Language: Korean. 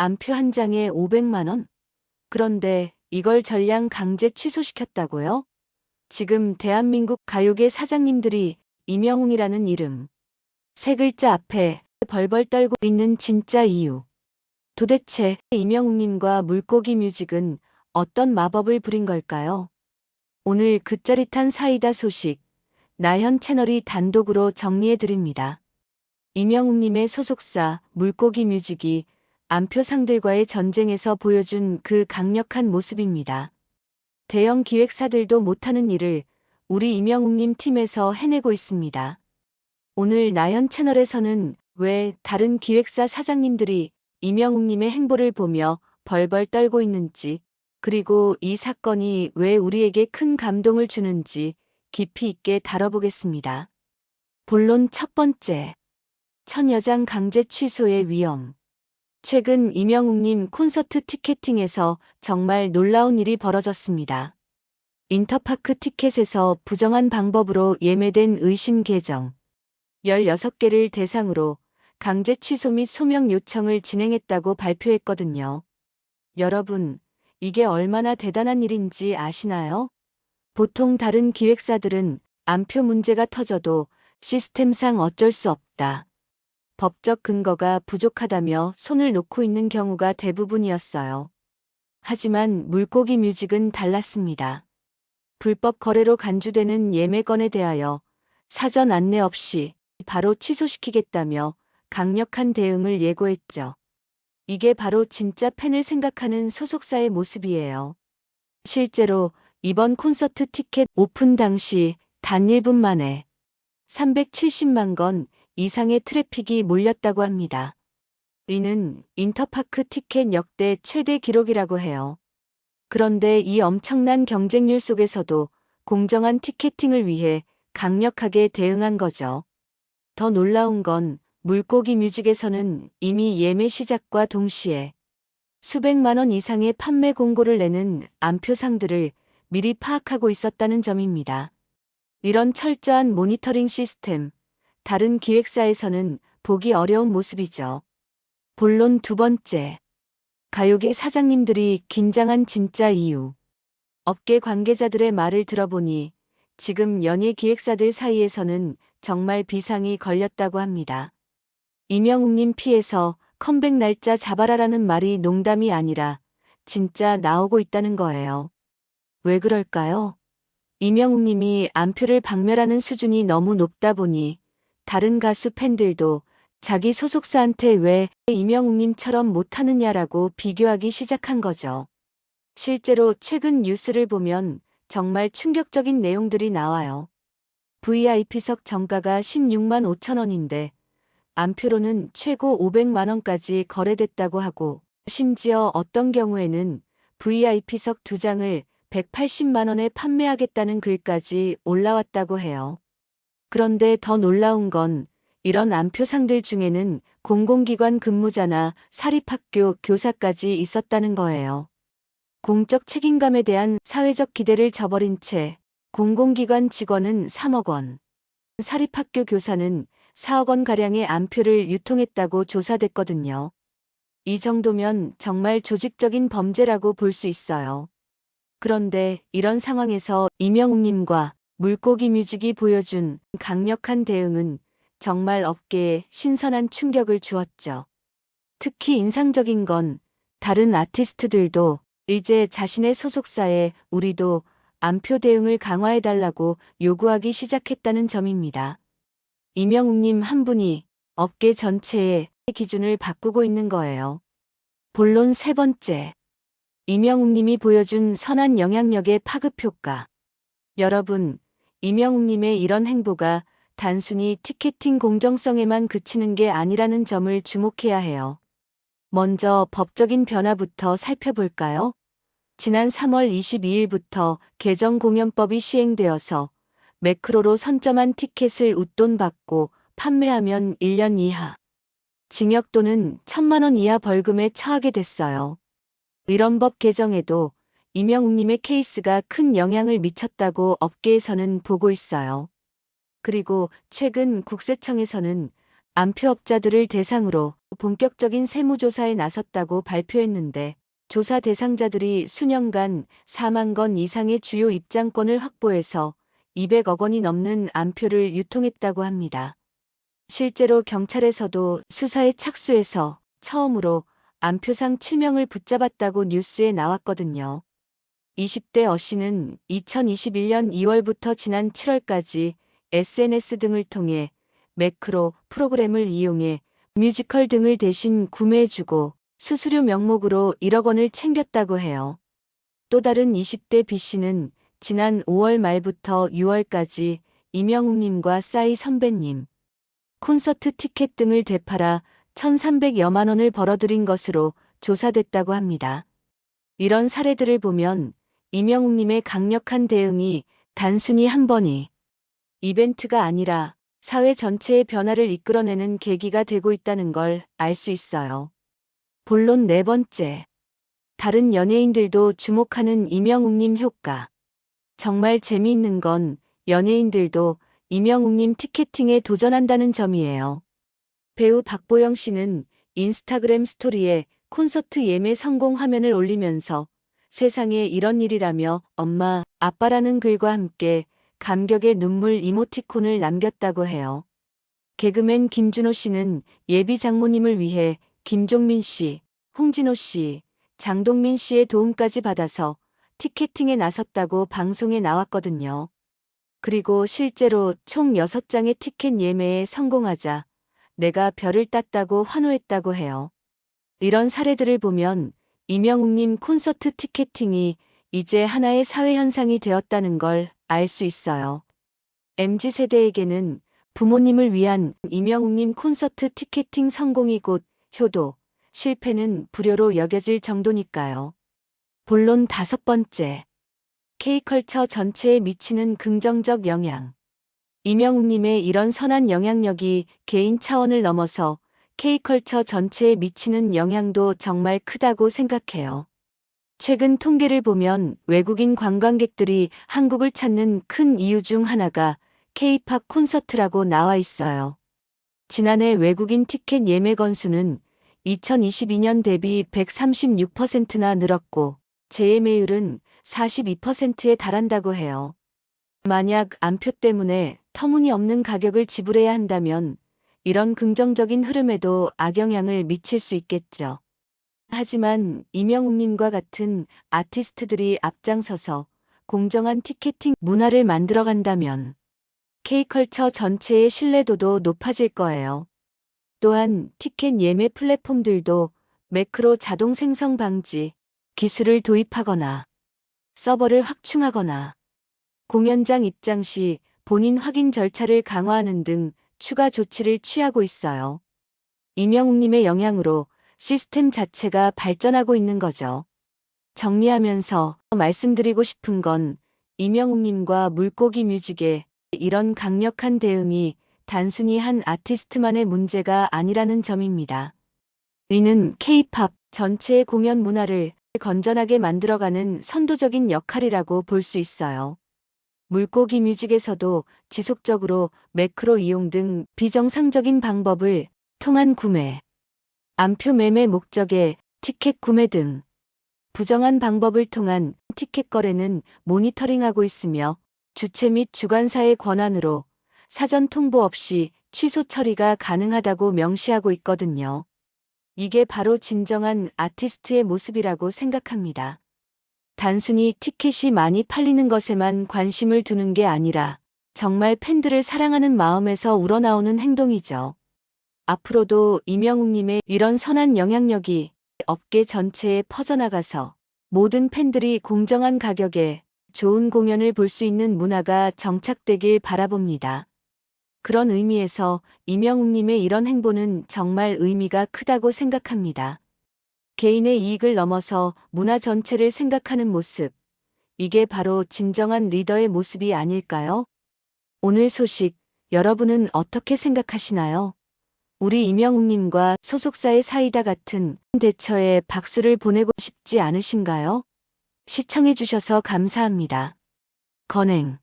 암표 한 장에 500만 원? 그런데 이걸 전량 강제 취소시켰다고요? 지금 대한민국 가요계 사장님들이 이명웅이라는 이름. 세 글자 앞에 벌벌 떨고 있는 진짜 이유. 도대체 이명웅님과 물고기 뮤직은 어떤 마법을 부린 걸까요? 오늘 그 짜릿한 사이다 소식, 나현 채널이 단독으로 정리해드립니다. 이명웅님의 소속사 물고기 뮤직이 안표상들과의 전쟁에서 보여준 그 강력한 모습입니다. 대형 기획사들도 못하는 일을 우리 이명웅님 팀에서 해내고 있습니다. 오늘 나연 채널에서는 왜 다른 기획사 사장님들이 이명웅님의 행보를 보며 벌벌 떨고 있는지, 그리고 이 사건이 왜 우리에게 큰 감동을 주는지 깊이 있게 다뤄보겠습니다. 본론 첫 번째. 천여장 강제 취소의 위험. 최근 이명웅님 콘서트 티켓팅에서 정말 놀라운 일이 벌어졌습니다. 인터파크 티켓에서 부정한 방법으로 예매된 의심 계정 16개를 대상으로 강제 취소 및 소명 요청을 진행했다고 발표했거든요. 여러분, 이게 얼마나 대단한 일인지 아시나요? 보통 다른 기획사들은 안표 문제가 터져도 시스템상 어쩔 수 없다. 법적 근거가 부족하다며 손을 놓고 있는 경우가 대부분이었어요. 하지만 물고기 뮤직은 달랐습니다. 불법 거래로 간주되는 예매건에 대하여 사전 안내 없이 바로 취소시키겠다며 강력한 대응을 예고했죠. 이게 바로 진짜 팬을 생각하는 소속사의 모습이에요. 실제로 이번 콘서트 티켓 오픈 당시 단 1분 만에 370만 건 이상의 트래픽이 몰렸다고 합니다. 이는 인터파크 티켓 역대 최대 기록이라고 해요. 그런데 이 엄청난 경쟁률 속에서도 공정한 티켓팅을 위해 강력하게 대응한 거죠. 더 놀라운 건 물고기 뮤직에서는 이미 예매 시작과 동시에 수백만 원 이상의 판매 공고를 내는 안표상들을 미리 파악하고 있었다는 점입니다. 이런 철저한 모니터링 시스템, 다른 기획사에서는 보기 어려운 모습이죠. 본론 두 번째. 가요계 사장님들이 긴장한 진짜 이유. 업계 관계자들의 말을 들어보니 지금 연예 기획사들 사이에서는 정말 비상이 걸렸다고 합니다. 이명웅님 피해서 컴백 날짜 잡아라라는 말이 농담이 아니라 진짜 나오고 있다는 거예요. 왜 그럴까요? 이명웅님이 안표를 박멸하는 수준이 너무 높다 보니 다른 가수 팬들도 자기 소속사한테 왜 이명웅님처럼 못하느냐라고 비교하기 시작한 거죠. 실제로 최근 뉴스를 보면 정말 충격적인 내용들이 나와요. VIP석 정가가 16만 5천 원인데 안표로는 최고 500만 원까지 거래됐다고 하고 심지어 어떤 경우에는 VIP석 두 장을 180만 원에 판매하겠다는 글까지 올라왔다고 해요. 그런데 더 놀라운 건 이런 안표상들 중에는 공공기관 근무자나 사립학교 교사까지 있었다는 거예요. 공적 책임감에 대한 사회적 기대를 저버린 채 공공기관 직원은 3억 원, 사립학교 교사는 4억 원가량의 안표를 유통했다고 조사됐거든요. 이 정도면 정말 조직적인 범죄라고 볼 수 있어요. 그런데 이런 상황에서 이명웅님과 물고기 뮤직이 보여준 강력한 대응은 정말 업계에 신선한 충격을 주었죠. 특히 인상적인 건 다른 아티스트들도 이제 자신의 소속사에 우리도 안표 대응을 강화해달라고 요구하기 시작했다는 점입니다. 이명웅님 한 분이 업계 전체의 기준을 바꾸고 있는 거예요. 본론 세 번째. 이명웅님이 보여준 선한 영향력의 파급 효과. 여러분, 이명웅님의 이런 행보가 단순히 티켓팅 공정성에만 그치는 게 아니라는 점을 주목해야 해요. 먼저 법적인 변화부터 살펴볼까요? 지난 3월 22일부터 개정 공연법이 시행되어서 매크로로 선점한 티켓을 웃돈 받고 판매하면 1년 이하, 징역 또는 1천만 원 이하 벌금에 처하게 됐어요. 이런 법 개정에도 이명웅님의 케이스가 큰 영향을 미쳤다고 업계에서는 보고 있어요. 그리고 최근 국세청에서는 안표업자들을 대상으로 본격적인 세무조사에 나섰다고 발표했는데 조사 대상자들이 수년간 4만 건 이상의 주요 입장권을 확보해서 200억 원이 넘는 암표를 유통했다고 합니다. 실제로 경찰에서도 수사에 착수해서 처음으로 암표상 7명을 붙잡았다고 뉴스에 나왔거든요. 20대 어 씨는 2021년 2월부터 지난 7월까지 SNS 등을 통해 매크로 프로그램을 이용해 뮤지컬 등을 대신 구매해주고 수수료 명목으로 1억 원을 챙겼다고 해요. 또 다른 20대 B 씨는 지난 5월 말부터 6월까지 이명웅님과 싸이 선배님, 콘서트 티켓 등을 되팔아 1,300여만 원을 벌어들인 것으로 조사됐다고 합니다. 이런 사례들을 보면 이명웅님의 강력한 대응이 단순히 한 번이 이벤트가 아니라 사회 전체의 변화를 이끌어내는 계기가 되고 있다는 걸 알 수 있어요. 본론 네 번째. 다른 연예인들도 주목하는 이명웅님 효과. 정말 재미있는 건 연예인들도 이명웅님 티켓팅에 도전한다는 점이에요. 배우 박보영 씨는 인스타그램 스토리에 콘서트 예매 성공 화면을 올리면서 세상에 이런 일이라며 엄마, 아빠라는 글과 함께 감격의 눈물 이모티콘을 남겼다고 해요. 개그맨 김준호 씨는 예비 장모님을 위해 김종민 씨, 홍진호 씨, 장동민 씨의 도움까지 받아서 티켓팅에 나섰다고 방송에 나왔거든요. 그리고 실제로 총 6장의 티켓 예매에 성공하자 내가 별을 땄다고 환호했다고 해요. 이런 사례들을 보면 이명웅님 콘서트 티켓팅이 이제 하나의 사회현상이 되었다는 걸 알 수 있어요. MZ세대에게는 부모님을 위한 이명웅님 콘서트 티켓팅 성공이 곧 효도, 실패는 불효로 여겨질 정도니까요. 본론 다섯 번째. K컬처 전체에 미치는 긍정적 영향. 이명웅님의 이런 선한 영향력이 개인 차원을 넘어서 K컬처 전체에 미치는 영향도 정말 크다고 생각해요. 최근 통계를 보면 외국인 관광객들이 한국을 찾는 큰 이유 중 하나가 K-팝 콘서트라고 나와 있어요. 지난해 외국인 티켓 예매 건수는 2022년 대비 136%나 늘었고 재예매율은 42%에 달한다고 해요. 만약 암표 때문에 터무니없는 가격을 지불해야 한다면 이런 긍정적인 흐름에도 악영향을 미칠 수 있겠죠. 하지만 이명웅님과 같은 아티스트들이 앞장서서 공정한 티켓팅 문화를 만들어 간다면 K컬처 전체의 신뢰도도 높아질 거예요. 또한 티켓 예매 플랫폼들도 매크로 자동 생성 방지 기술을 도입하거나 서버를 확충하거나 공연장 입장 시 본인 확인 절차를 강화하는 등 추가 조치를 취하고 있어요. 이명웅님의 영향으로 시스템 자체가 발전하고 있는 거죠. 정리하면서 말씀드리고 싶은 건 이명웅님과 물고기 뮤직의 이런 강력한 대응이 단순히 한 아티스트만의 문제가 아니라는 점입니다. 이는 K-팝 전체의 공연 문화를 건전하게 만들어가는 선도적인 역할이라고 볼 수 있어요. 물고기 뮤직에서도 지속적으로 매크로 이용 등 비정상적인 방법을 통한 구매, 암표 매매 목적의 티켓 구매 등 부정한 방법을 통한 티켓 거래는 모니터링하고 있으며 주최 및 주관사의 권한으로 사전 통보 없이 취소 처리가 가능하다고 명시하고 있거든요. 이게 바로 진정한 아티스트의 모습이라고 생각합니다. 단순히 티켓이 많이 팔리는 것에만 관심을 두는 게 아니라 정말 팬들을 사랑하는 마음에서 우러나오는 행동이죠. 앞으로도 이명웅님의 이런 선한 영향력이 업계 전체에 퍼져나가서 모든 팬들이 공정한 가격에 좋은 공연을 볼 수 있는 문화가 정착되길 바라봅니다. 그런 의미에서 이명웅님의 이런 행보는 정말 의미가 크다고 생각합니다. 개인의 이익을 넘어서 문화 전체를 생각하는 모습. 이게 바로 진정한 리더의 모습이 아닐까요? 오늘 소식, 여러분은 어떻게 생각하시나요? 우리 이명웅님과 소속사의 사이다 같은 대처에 박수를 보내고 싶지 않으신가요? 시청해주셔서 감사합니다. 건행